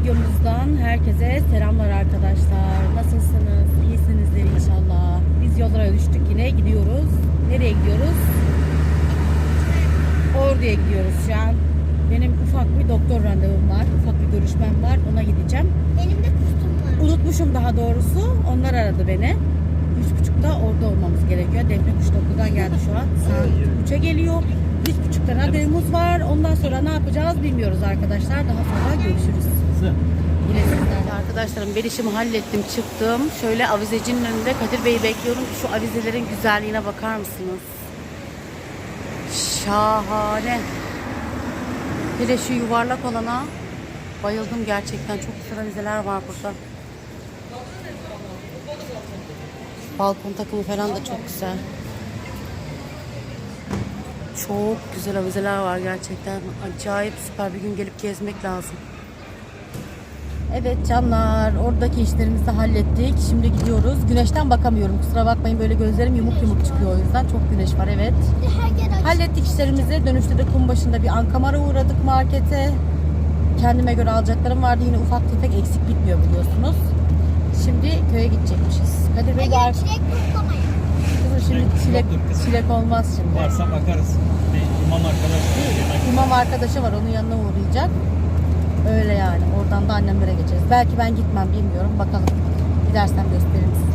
videomuzdan herkese selamlar arkadaşlar. Nasılsınız? İyisinizdir inşallah. Biz yollara düştük yine gidiyoruz. Nereye gidiyoruz? Ordu'ya gidiyoruz şu an. Benim ufak bir doktor randevum var. Ufak bir görüşmem var. Ona gideceğim. Benim de kustum var. Unutmuşum daha doğrusu. Onlar aradı beni. Üç buçukta orada olmamız gerekiyor. Defne Kuş okuldan geldi şu an. Saat üçe geliyor. Üç buçukta randevumuz var. Ondan sonra ne yapacağız bilmiyoruz arkadaşlar. Daha sonra görüşürüz. Yine sizlerle. Arkadaşlarım ben hallettim çıktım. Şöyle avizecinin önünde Kadir Bey'i bekliyorum. Şu avizelerin güzelliğine bakar mısınız? Şahane. Hele şu yuvarlak olana bayıldım gerçekten. Çok güzel avizeler var burada. Balkon takımı falan da çok güzel. Çok güzel avizeler var gerçekten. Acayip süper bir gün gelip gezmek lazım. Evet canlar oradaki işlerimizi hallettik. Şimdi gidiyoruz. Güneşten bakamıyorum. Kusura bakmayın böyle gözlerim yumuk yumuk çıkıyor o yüzden. Çok güneş var evet. Hallettik işlerimizi. Dönüşte de kum başında bir Ankamar'a uğradık markete. Kendime göre alacaklarım vardı. Yine ufak tefek eksik bitmiyor biliyorsunuz. Şimdi köye gidecekmişiz. Kadir Bey de ar-. Kızım şimdi çilek, çilek olmaz şimdi. Varsa bakarız. Bir imam arkadaş İmam arkadaşı var onun yanına uğrayacak. Öyle yani. Oradan da annemlere geçeriz. Belki ben gitmem bilmiyorum. Bakalım. Gidersem gösteririm size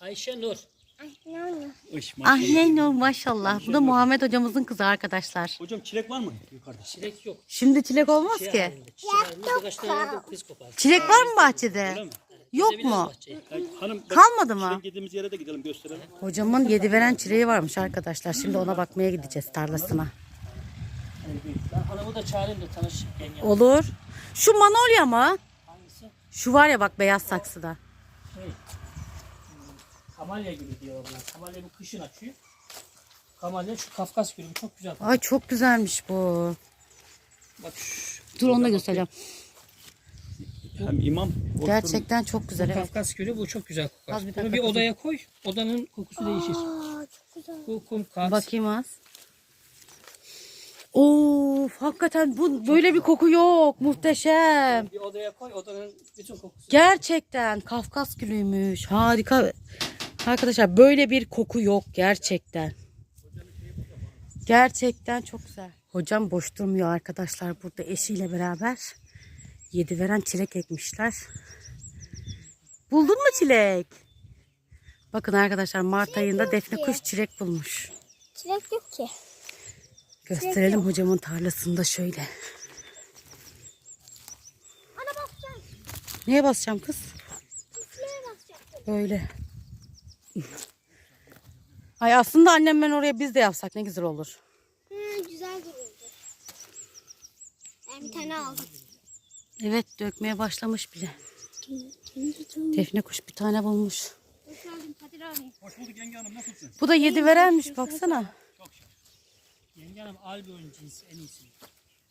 Ayşe Nur. Iş, Ah maşallah. ne Nur maşallah. Bu da Muhammed hocamızın kızı arkadaşlar. Hocam çilek var mı yukarıda? Çilek yok. Şimdi çilek olmaz Şey ki. halinde. Çiçek halinde birkaç tane kopar. Çilek var mı bahçede? Mi? Yok mu? Yani hanım bak, Kalmadı mı? çilek yediğimiz yere de gidelim gösterelim. Hocamın yedi veren çileği varmış arkadaşlar. Şimdi ona bakmaya gideceğiz tarlasına. Ben hanımı da çağırayım da tanış yenge. Olur. Şu manolya mı? Hangisi? Şu var ya bak beyaz saksıda. Şey. Kamalya gülü diyor onlar. Kamalya bu kışın açıyor. Kamalya şu Kafkas gülü çok güzel. Ay çok güzelmiş bu. Bak şu Dur onu da göstereceğim. Hem imam. Gerçekten çok güzel. Evet. Kafkas gülü bu çok güzel kokar. Az bir dakika Bunu bir odaya koy. Odanın kokusu değişir. Aa çok güzel. Bu kum kağıt. Bakayım az. Of hakikaten bu böyle bir koku yok. Muhteşem. Bir odaya koy odanın bütün kokusu. Gerçekten Kafkas gülüymüş. Harika. Arkadaşlar böyle bir koku yok gerçekten. Gerçekten çok güzel. Hocam boş durmuyor arkadaşlar burada eşiyle beraber. Yedi veren çilek ekmişler. Buldun mu çilek? Bakın arkadaşlar Mart ayında yok Defne ki. kuş çilek bulmuş. Çilek yok ki. Gösterelim hocamın tarlasında şöyle. Ana basacağım. Neye basacağım kız? Böyle. Ay aslında annem ben oraya biz de yapsak ne güzel olur. Hı, güzel duruyordu. Ben bir tane aldım. Evet dökmeye başlamış bile. Defne kuş bir tane bulmuş. Hoş geldin Kadir abi. Hoş bulduk yenge hanım nasılsın? Bu da yedi verenmiş baksana. Yenge hanım Albion cinsi en iyisi.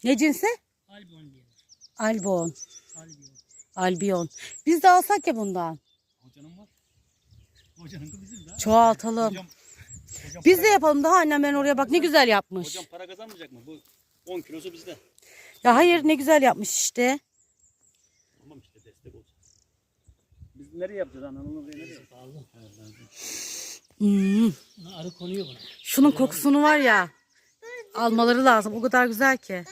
Ne cinsi? Albion diyorlar. Albon. Albion. Albion. Biz de alsak ya bundan. Hocanın var. Hocanın da bizim de. Çoğaltalım. Hocam, hocam, Biz de yapalım daha annem ben oraya bak ne güzel yapmış. hocam para kazanmayacak mı? Bu 10 kilosu bizde. Ya hayır ne güzel yapmış işte. Tamam işte destek olacak. Biz nereye yapacağız ananın oraya nereye? Pahalı. Hmm. Arı konuyor buna. Şunun kokusunu var ya. Almaları lazım. O kadar güzel ki.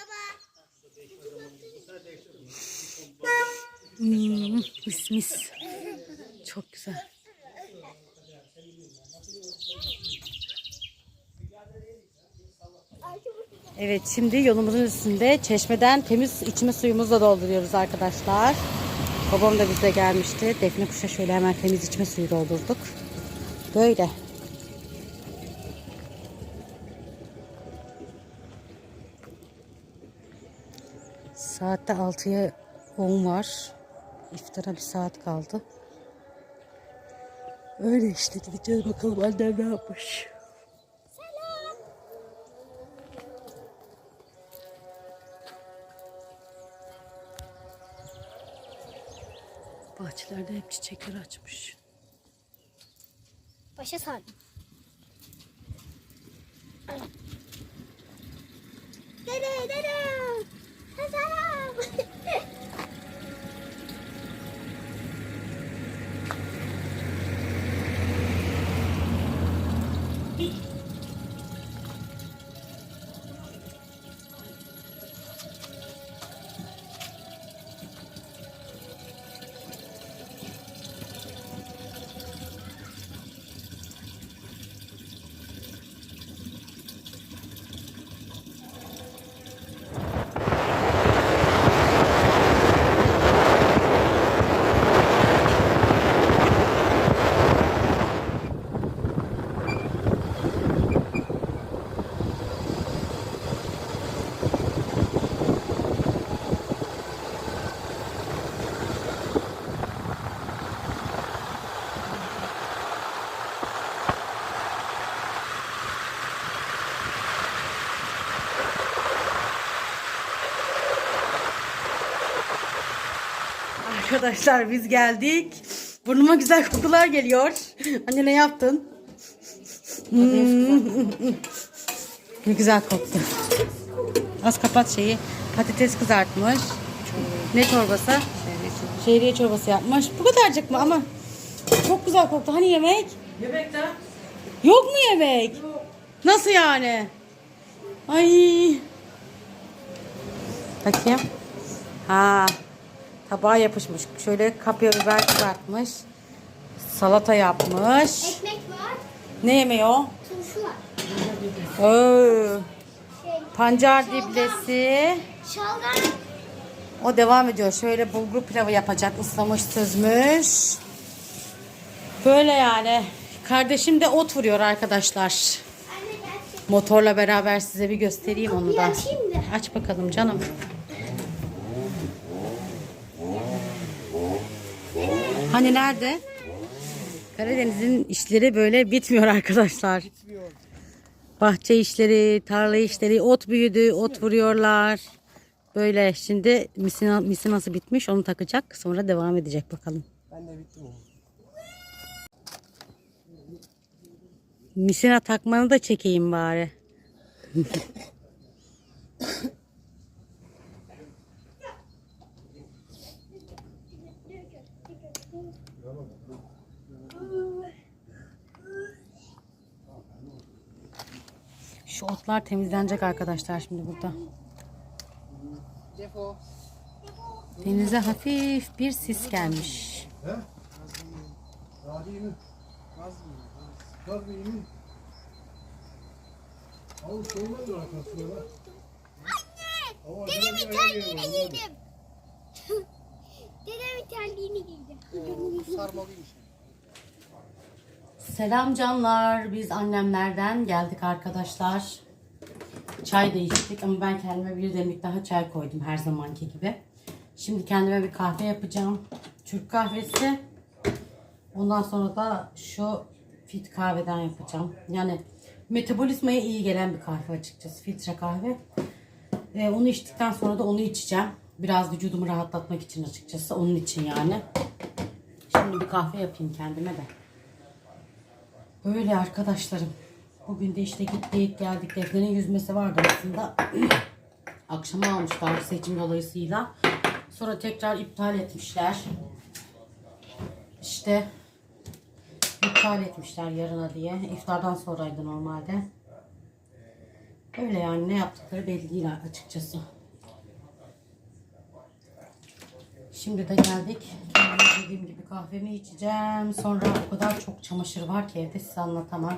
Hmm, mis mis. Çok güzel. Evet şimdi yolumuzun üstünde çeşmeden temiz içme suyumuzla dolduruyoruz arkadaşlar. Babam da bize gelmişti. Defne kuşa şöyle hemen temiz içme suyu doldurduk. Böyle. Saatte 6'ya 10 var. İftara bir saat kaldı. Öyle işte gideceğiz bakalım annem ne yapmış. Bahçelerde hep çiçekler açmış. Başa sardım. Dede dede. Hasanım. Arkadaşlar biz geldik. Burnuma güzel kokular geliyor. Anne ne yaptın? Ne güzel koktu. Az kapat şeyi. Patates kızartmış. Ne çorbası? Şehriye çorbası yapmış. Bu kadarcık mı ama çok güzel koktu. Hani yemek? Yemek de. Yok mu yemek? Nasıl yani? Ay. Bakayım. Ha. Tabağa yapışmış. Şöyle kapya biber kızartmış. Salata yapmış. Ekmek var. Ne yemeği o? Turşu var. Oo. Şey, Pancar diblesi. şalgam. O devam ediyor. Şöyle bulgur pilavı yapacak. Islamış süzmüş. Böyle yani. Kardeşim de ot vuruyor arkadaşlar. Motorla beraber size bir göstereyim onu da. Aç bakalım canım. Hani nerede? Karadeniz'in işleri böyle bitmiyor arkadaşlar. Bahçe işleri, tarla işleri, ot büyüdü, ot vuruyorlar. Böyle şimdi misina, misinası bitmiş onu takacak sonra devam edecek bakalım. Ben de bittim. Misina takmanı da çekeyim bari. Şu otlar temizlenecek arkadaşlar şimdi burada. Defo. Denize hafif bir sis gelmiş. Anne! Dedemin terliğini giydim. Dedemin terliğini giydim. Sarmalıymış. Selam canlar. Biz annemlerden geldik arkadaşlar. Çay da içtik ama ben kendime bir demlik daha çay koydum her zamanki gibi. Şimdi kendime bir kahve yapacağım. Türk kahvesi. Ondan sonra da şu fit kahveden yapacağım. Yani metabolizmaya iyi gelen bir kahve açıkçası. Filtre kahve. Ee, onu içtikten sonra da onu içeceğim. Biraz vücudumu rahatlatmak için açıkçası. Onun için yani. Şimdi bir kahve yapayım kendime de. Öyle arkadaşlarım. Bugün de işte gittik geldik. Defne'nin yüzmesi vardı aslında. Akşama almışlar seçim dolayısıyla. Sonra tekrar iptal etmişler. İşte iptal etmişler yarına diye. İftardan sonraydı normalde. Öyle yani ne yaptıkları belli değil açıkçası. Şimdi de geldik. Kendime dediğim gibi kahvemi içeceğim. Sonra o kadar çok çamaşır var ki evde size anlatamam.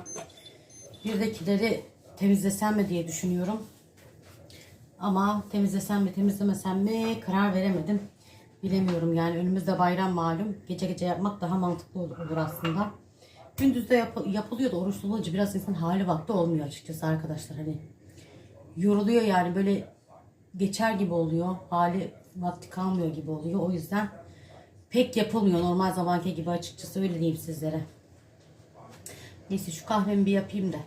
Birdekileri temizlesem mi diye düşünüyorum. Ama temizlesem mi temizlemesem mi karar veremedim. Bilemiyorum yani önümüzde bayram malum. Gece gece yapmak daha mantıklı olur aslında. Gündüz de yap- yapılıyor da oruç olunca biraz insan hali vakti olmuyor açıkçası arkadaşlar. Hani yoruluyor yani böyle geçer gibi oluyor. Hali vakti kalmıyor gibi oluyor. O yüzden pek yapılmıyor normal zamanki gibi açıkçası öyle diyeyim sizlere. Neyse şu kahvemi bir yapayım da.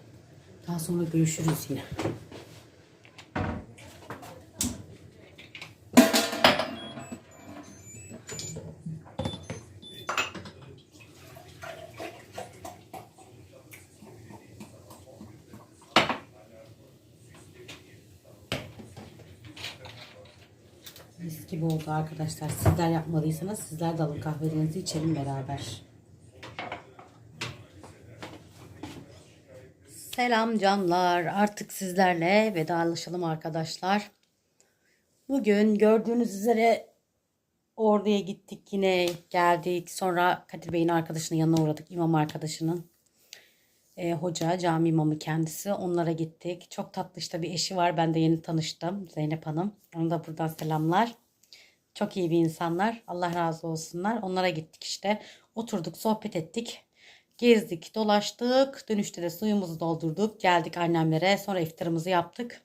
Daha sonra görüşürüz yine. Gibi oldu arkadaşlar. Sizler yapmadıysanız sizler de alın kahvelerinizi içelim beraber. Selam canlar. Artık sizlerle vedalaşalım arkadaşlar. Bugün gördüğünüz üzere orduya gittik yine geldik. Sonra Kadir Bey'in arkadaşının yanına uğradık. imam arkadaşının. E, hoca, cami imamı kendisi. Onlara gittik. Çok tatlı işte bir eşi var. Ben de yeni tanıştım. Zeynep Hanım. Ona da buradan selamlar. Çok iyi bir insanlar. Allah razı olsunlar. Onlara gittik işte. Oturduk, sohbet ettik. Gezdik, dolaştık. Dönüşte de suyumuzu doldurduk. Geldik annemlere. Sonra iftarımızı yaptık.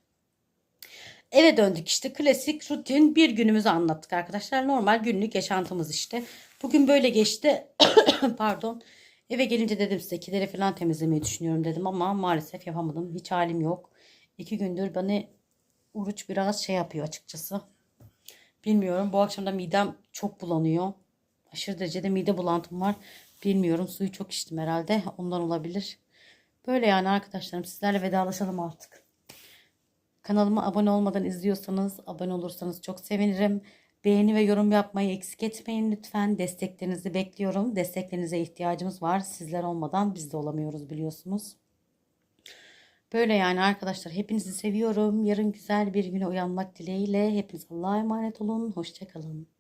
Eve döndük işte. Klasik, rutin bir günümüzü anlattık arkadaşlar. Normal günlük yaşantımız işte. Bugün böyle geçti. Pardon. Eve gelince dedim size kileri falan temizlemeyi düşünüyorum dedim ama maalesef yapamadım. Hiç halim yok. İki gündür beni oruç biraz şey yapıyor açıkçası. Bilmiyorum. Bu akşam da midem çok bulanıyor. Aşırı derecede mide bulantım var. Bilmiyorum. Suyu çok içtim herhalde. Ondan olabilir. Böyle yani arkadaşlarım. Sizlerle vedalaşalım artık. Kanalıma abone olmadan izliyorsanız abone olursanız çok sevinirim. Beğeni ve yorum yapmayı eksik etmeyin lütfen. Desteklerinizi bekliyorum. Desteklerinize ihtiyacımız var. Sizler olmadan biz de olamıyoruz biliyorsunuz. Böyle yani arkadaşlar hepinizi seviyorum. Yarın güzel bir güne uyanmak dileğiyle. Hepiniz Allah'a emanet olun. Hoşçakalın.